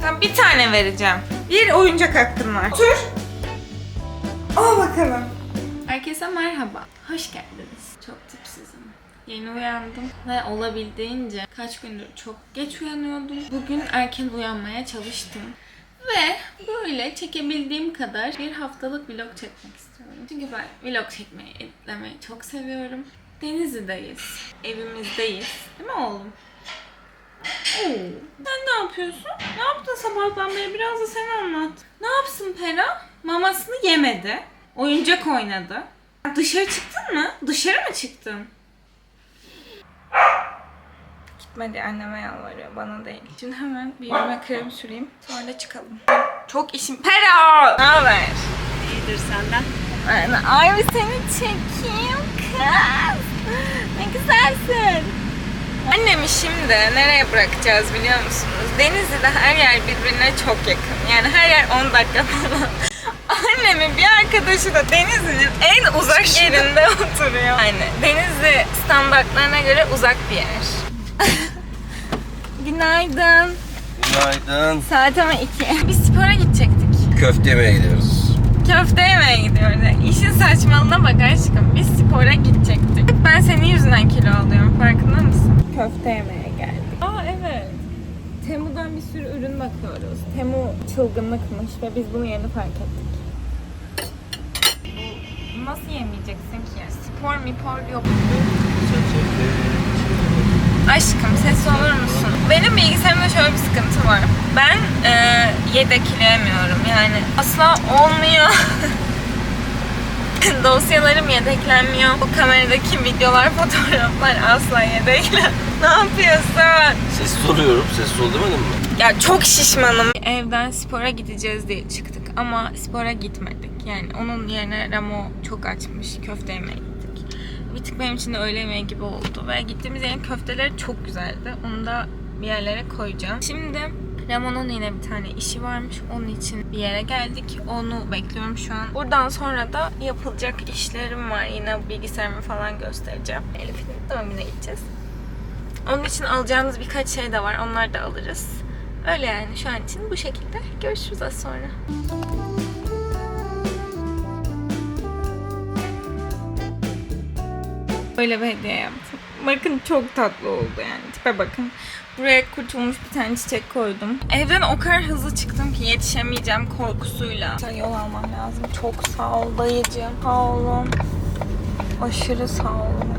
Tamam bir tane vereceğim. Bir oyuncak hakkın var. Otur. Al bakalım. Herkese merhaba. Hoş geldiniz. Çok tipsizim. Yeni uyandım ve olabildiğince kaç gündür çok geç uyanıyordum. Bugün erken uyanmaya çalıştım. Ve böyle çekebildiğim kadar bir haftalık vlog çekmek istiyorum. Çünkü ben vlog çekmeyi, editlemeyi çok seviyorum. Denizli'deyiz. Evimizdeyiz. Değil mi oğlum? Oo. Sen ne yapıyorsun? Ne yaptın sabahtan beri? Biraz da sen anlat. Ne yapsın Pera? Mamasını yemedi. Oyuncak oynadı. Dışarı çıktın mı? Dışarı mı çıktın? Gitmedi anneme yalvarıyor bana değil. Şimdi hemen bir yüzüme krem süreyim. Sonra çıkalım. Çok işim... Pera! Ne haber? İyidir senden. Ay, ay seni çekeyim kız. Ne güzelsin. Annemi şimdi nereye bırakacağız biliyor musunuz? Denizli'de her yer birbirine çok yakın. Yani her yer 10 dakika falan. Annemin bir arkadaşı da Denizli'nin en uzak yerinde oturuyor. Yani Denizli standartlarına göre uzak bir yer. Günaydın. Günaydın. Saat ama 2. Biz spora gidecektik. Köfte yemeye gidiyoruz. Köfte yemeye gidiyoruz. İşin saçmalığına bak aşkım. Biz spora gidecektik. Ben senin yüzünden kilo alıyorum. Farkında mısın? Köfte yemeye geldik. Aa evet. Temu'dan bir sürü ürün bakıyoruz. Temu çılgınlıkmış ve biz bunu yeni fark ettik. Nasıl yemeyeceksin ki? Spor mipor yok. Aşkım ses olur musun? Benim bilgisayarımda şöyle bir sıkıntı var. Ben e, yedekleyemiyorum yani. Asla olmuyor. Dosyalarım yedeklenmiyor. Bu kameradaki videolar, fotoğraflar asla yedeklen. ne yapıyorsun? Ses soruyorum. Ses ol demedim mi? Ya çok şişmanım. Evden spora gideceğiz diye çıktık ama spora gitmedik. Yani onun yerine Ramo çok açmış. Köfte gittik. Bir tık benim için de öğle yemeği gibi oldu. Ve gittiğimiz yerin köfteleri çok güzeldi. Onu da bir yerlere koyacağım. Şimdi Ramon'un yine bir tane işi varmış. Onun için bir yere geldik. Onu bekliyorum şu an. Buradan sonra da yapılacak işlerim var. Yine bilgisayarımı falan göstereceğim. Elif'in doğum gideceğiz. Onun için alacağımız birkaç şey de var. Onları da alırız. Öyle yani şu an için bu şekilde. Görüşürüz az sonra. Böyle bir hediye yaptım. Bakın çok tatlı oldu yani. Tipe bakın. Buraya kurtulmuş bir tane çiçek koydum. Evden o kadar hızlı çıktım ki yetişemeyeceğim korkusuyla. Yol almam lazım. Çok sağ ol dayıcığım. Sağ olun. Aşırı sağ olun.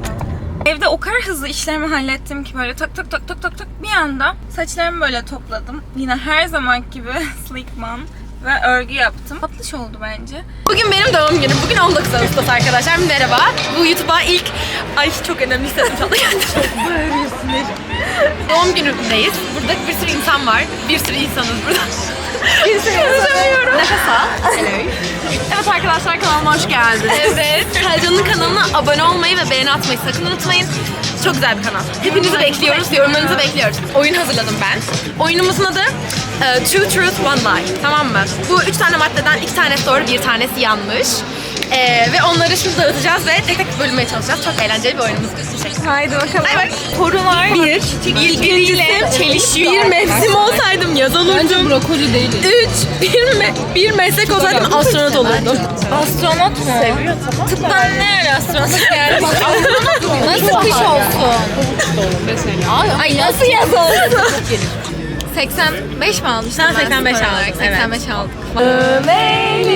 Evde o kadar hızlı işlerimi hallettim ki böyle tak tak tak tak tak tak bir anda saçlarımı böyle topladım. Yine her zaman gibi Slickman ve örgü yaptım. Tatlış oldu bence. Bugün benim doğum günüm. Bugün 19 Ağustos arkadaşlar. Merhaba. Bu YouTube'a ilk... Ay çok önemli sana Doğum günümdeyiz. Burada bir sürü insan var. Bir sürü insanız burada. Bir sürü insan. Nefes al. Hello. Evet arkadaşlar kanalıma hoş geldiniz. Evet. Selcan'ın kanalına abone olmayı ve beğeni atmayı sakın unutmayın. Çok güzel bir kanal. Hepinizi bekliyoruz. Yorumlarınızı bekliyoruz. Oyun hazırladım ben. Oyunumuzun adı e, Two Truth One Lie. Tamam mı? Bu üç tane maddeden iki tanesi doğru, bir tanesi yanlış. E, ve onları şimdi dağıtacağız ve tek tek bölmeye çalışacağız. Çok eğlenceli bir oyunumuz. Teşekkür Haydi bakalım. Bay bay. Sorular Bir, birbiriyle çelişiyor. bir mevsim olsaydım yaz olurdum. brokoli değil. Üç, bir, me- bir meslek olsaydım astronot olurdum. Astronot mu? Seviyor tamam. Tıptan ne ara astronot yani? Nasıl kış olsun? Ay nasıl yaz olsun? 85 mi almıştın? Sen ben 85 spor aldın, olarak? evet. 85 aldık. Ömer'im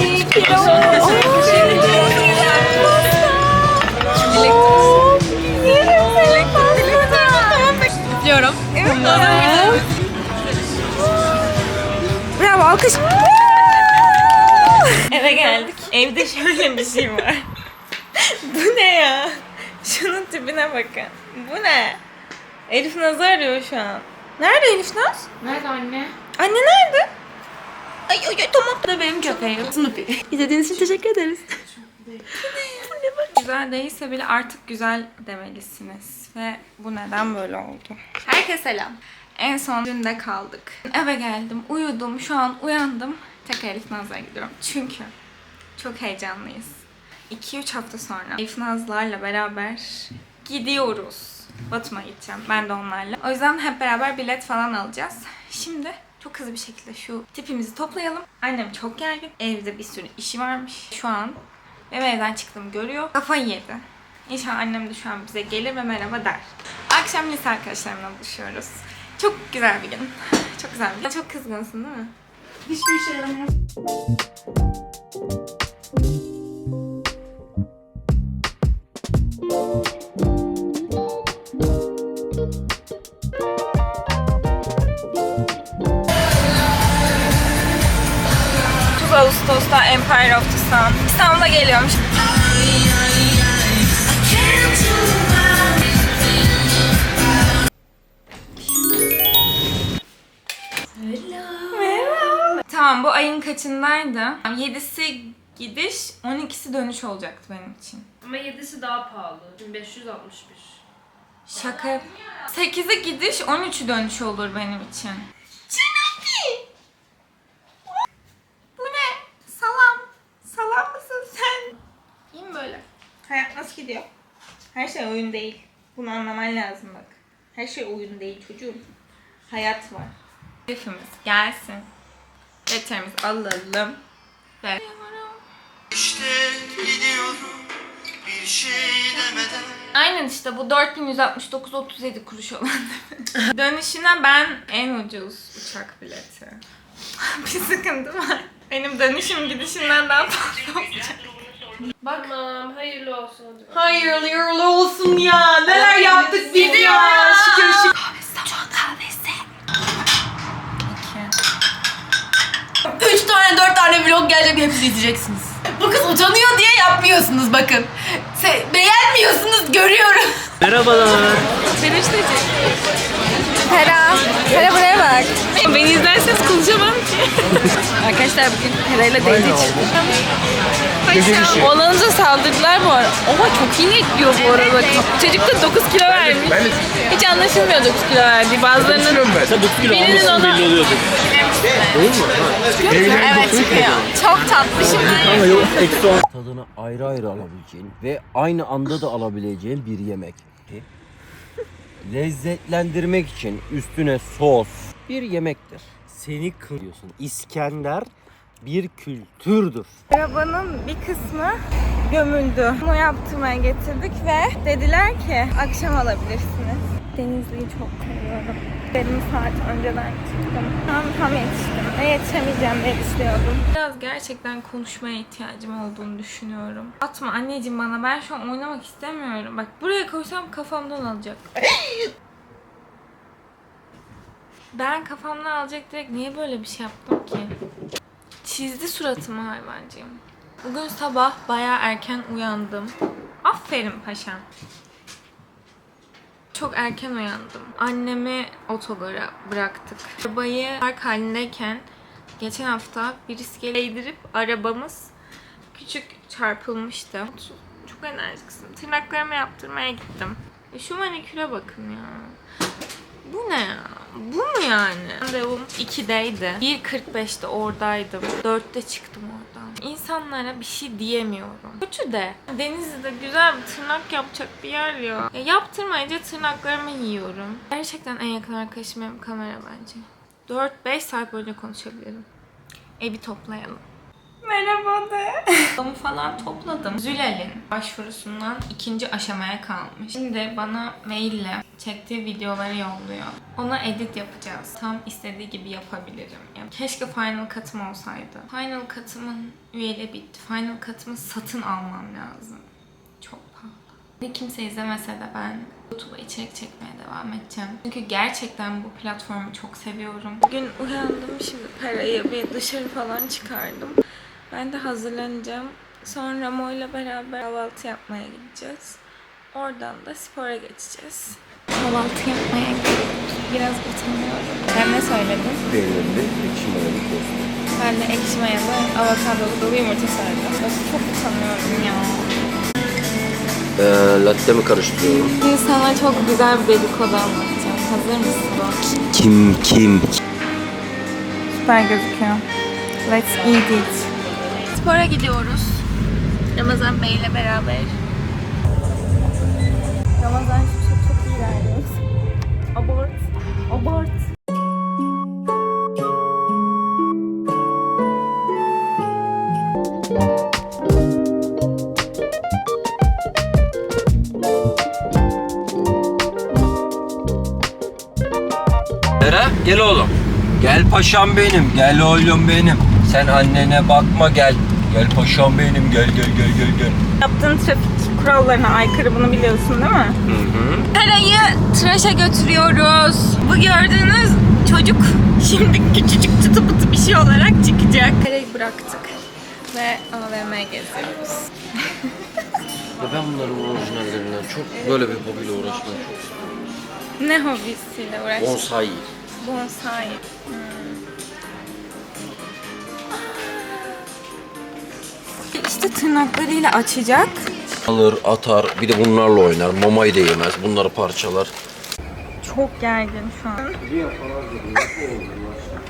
iyi ki Diyorum. Bravo alkış. Eve geldik. Evde şöyle bir şey var. Bu ne ya? Şunun tipine bakın. Bu ne? Elif Naz'ı arıyor şu an. Nerede Elif Naz? Nerede anne? Anne nerede? Ay ay ay tamam da benim köpeğim. Snoopy. İzlediğiniz için teşekkür ederiz. Güzel değilse bile artık güzel demelisiniz. Ve bu neden böyle oldu? Herkese selam. En son dünde kaldık. Eve geldim, uyudum. Şu an uyandım. Tekrar Elif Naz'a gidiyorum. Çünkü çok heyecanlıyız. 2-3 hafta sonra Elif Nazlar'la beraber gidiyoruz. Batum'a gideceğim. Ben de onlarla. O yüzden hep beraber bilet falan alacağız. Şimdi çok hızlı bir şekilde şu tipimizi toplayalım. Annem çok gergin. Evde bir sürü işi varmış. Şu an benim evden çıktığımı görüyor. Kafayı yedi. İnşallah annem de şu an bize gelir ve merhaba der. Akşam lise arkadaşlarımla buluşuyoruz. Çok güzel bir gün. Çok güzel bir gün. Çok kızgınsın değil mi? Hiçbir şey yaramıyor. Of the Sun. İstanbul'a geliyormuş. Tamam bu ayın kaçındaydı? 7'si gidiş, 12'si dönüş olacaktı benim için. Ama 7'si daha pahalı. 1561. Şaka. yap- 8'i gidiş, 13'ü dönüş olur benim için. Çeneki! Bu ne? Salam. Salam mısın sen? İyi mi böyle? Hayat nasıl gidiyor? Her şey oyun değil. Bunu anlaman lazım bak. Her şey oyun değil çocuğum. Hayat var. Herifimiz gelsin. Letterimizi alalım. Ve... İşte gidiyorum bir şey demeden Aynen işte bu 4169.37 kuruş olan. Dönüşüne ben en ucuz uçak bileti. bir sıkıntı var. Benim dönüşüm gidişinden daha fazla olacak. Tamam, hayırlı olsun. Hayırlı uğurlu olsun ya. Neler yaptık biz ya. Şükür şükür. Üç tane dört tane vlog gelecek hepsini izleyeceksiniz. Bu kız utanıyor diye yapmıyorsunuz bakın. Se beğenmiyorsunuz görüyorum. Hera, Hera buraya bak. Beni izlerseniz konuşamam ki. Arkadaşlar bugün Hera'yla date çıktık. Oğlanıza saldırdılar bu arada. Oha çok iyi netliyor bu arada. Çocuk da 9 kilo vermiş. Hiç anlaşılmıyor 9 kilo verdiği. Bazılarının birinin ona... Evet çıkıyor. Çok tatlı şimdi. tadını ayrı ayrı alabileceğin ve aynı anda da alabileceğin bir yemek. Lezzetlendirmek için üstüne sos bir yemektir. Seni kırıyorsun. İskender bir kültürdür. Arabanın bir kısmı gömüldü. Bunu yaptırmaya getirdik ve dediler ki akşam alabilirsiniz. Denizli'yi çok seviyorum. Benim saat önceden çıktım. Tam tam yetiştim. Ve yetişemeyeceğim diye düşünüyordum. Biraz gerçekten konuşmaya ihtiyacım olduğunu düşünüyorum. Atma anneciğim bana ben şu an oynamak istemiyorum. Bak buraya koysam kafamdan alacak. ben kafamdan alacak direkt niye böyle bir şey yaptım ki? Çizdi suratımı hayvancığım. Bugün sabah bayağı erken uyandım. Aferin paşam. Çok erken uyandım. Annemi otogara bıraktık. Arabayı park halindeyken geçen hafta birisi geleydirip arabamız küçük çarpılmıştı. Çok enerjiksin. Tırnaklarımı yaptırmaya gittim. E şu maniküre bakın ya. Bu ne ya? Bu mu yani? Randevum 2'deydi. 1.45'te oradaydım. 4'te çıktım oradan. İnsanlara bir şey diyemiyorum. Kötü de. Denizli'de güzel bir tırnak yapacak bir yer ya. ya yaptırmayınca tırnaklarımı yiyorum. Gerçekten en yakın arkadaşım benim kamera bence. 4-5 saat boyunca konuşabilirim. Evi toplayalım. Merhaba de. Onu falan topladım. Zülal'in başvurusundan ikinci aşamaya kalmış. Şimdi bana maille çektiği videoları yolluyor. Ona edit yapacağız. Tam istediği gibi yapabilirim. Yani keşke Final Cut'ım olsaydı. Final Cut'ımın üyeliği bitti. Final Cut'ımı satın almam lazım. Çok pahalı. Ve kimse izlemese de ben YouTube'a içerik çekmeye devam edeceğim. Çünkü gerçekten bu platformu çok seviyorum. Bugün uyandım şimdi parayı bir dışarı falan çıkardım. Ben de hazırlanacağım. Sonra ile beraber kahvaltı yapmaya gideceğiz. Oradan da spora geçeceğiz. Kahvaltı yapmaya gidiyoruz. Biraz utanıyorum. Sen ne söyledin? Peynirli, ekşi mayalı tost. Ben de ekşi mayalı avokadolu dolu yumurta sardım. Of, Çok utanıyorum ya. Ee, latte mi karıştırıyorum? Şimdi sana çok güzel bir dedikodu anlatacağım. Hazır mısın? Kim kim? Süper gözüküyor. Let's eat it. Spora gidiyoruz. Ramazan Bey ile beraber. Ramazan çok, çok iyi ilerliyor. Abart. Abart. Eren gel oğlum. Gel paşam benim, gel oğlum benim. Sen annene bakma gel. Gel paşam benim, gel gel gel gel gel. Yaptığın trafik kurallarına aykırı bunu biliyorsun değil mi? Hı hı. Parayı tıraşa götürüyoruz. Bu gördüğünüz çocuk şimdi küçücük çıtı pıtı bir şey olarak çıkacak. Parayı bıraktık ve AVM geziyoruz. Ben bunların orijinallerinden çok böyle bir hobiyle uğraşmayı çok istiyorum. Ne hobisiyle uğraştık? Bonsai. Bonsai. Hmm. İşte tırnaklarıyla açacak. Alır, atar, bir de bunlarla oynar. Mamayı da yemez, bunları parçalar. Çok gergin şu an.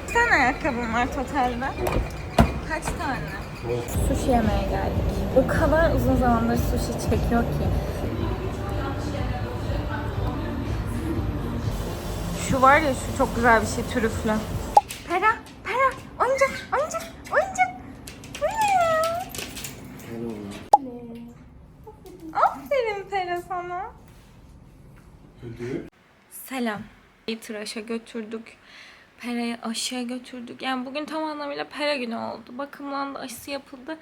Kaç tane ayakkabım var totalde? Kaç tane? Sushi yemeye geldik. O kadar uzun zamandır sushi çekiyor ki. Şu var ya şu çok güzel bir şey trüflü. Pera, pera, oyuncak, oyuncak, oyuncak. Bu ne ya? Aferin Sana. Selam. Bir tıraşa götürdük. Pera'yı aşıya götürdük. Yani bugün tam anlamıyla pera günü oldu. Bakımlandı, aşısı yapıldı.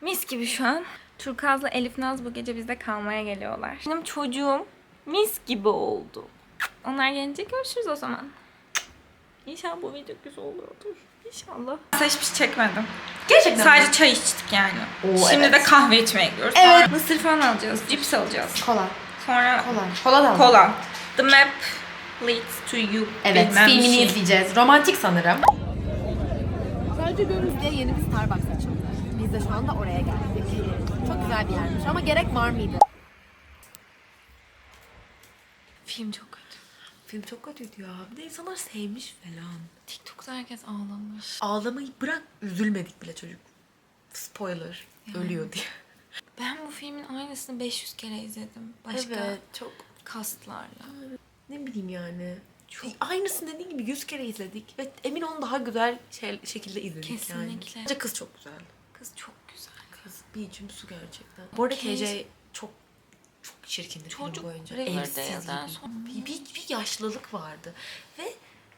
Mis gibi şu an. Turkaz'la Elif Naz bu gece bizde kalmaya geliyorlar. Benim çocuğum mis gibi oldu. Onlar gelince görüşürüz o zaman. İnşallah bu video güzel oluyordur. İnşallah. Sen hiçbir şey çekmedim. Gerçekten Sadece çay içtik yani. Oo, Şimdi evet. de kahve içmeye gidiyoruz. Evet. Mısır falan alacağız. Cips alacağız. Kola. Sonra Kola. Kola da mı? Kola. The map leads to you. Evet, Bilmem filmini şey. izleyeceğiz. Romantik sanırım. Sadece diye yeni bir Starbucks açıldı. Biz de şu anda oraya geldik. Çok güzel bir yermiş ama gerek var mıydı? Film çok kötü. Film çok kötüydü ya. Bir de insanlar sevmiş falan. TikTok'ta herkes ağlamış. Ağlamayı bırak, üzülmedik bile çocuk. Spoiler. Ölüyor diye. Ben bu filmin aynısını 500 kere izledim. Başka çok. kastlarla. Ne bileyim yani. Çok... Aynısını dediğin gibi yüz kere izledik. Ve emin olun daha güzel şey, şekilde izledik yani. Kesinlikle. Kız çok güzel. Kız çok güzel. Kız bir içim su gerçekten. Bu arada KJ çok çok çirkindi Çocuk film boyunca. Riverdale'den Evsiz gibi. Bir, bir, bir yaşlılık vardı. Ve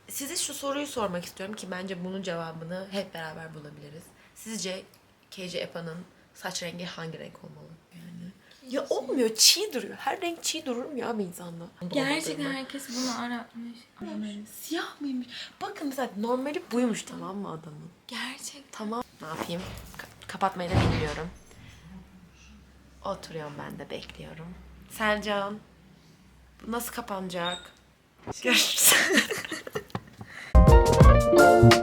size şu soruyu sormak istiyorum ki bence bunun cevabını hep beraber bulabiliriz. Sizce KJ Epa'nın saç rengi hangi renk olmalı? Yani. Ya olmuyor, çiğ duruyor. Her renk çiğ durur mu ya bir insanda? Gerçekten herkes bunu aratmış. Siyah mıymış? Bakın mesela normali buymuş tamam mı adamın? Gerçekten. Tamam. Ne yapayım? Ka- kapatmayı da bilmiyorum. Oturuyorum ben de bekliyorum. Selcan, bu nasıl kapanacak? Görüşürüz.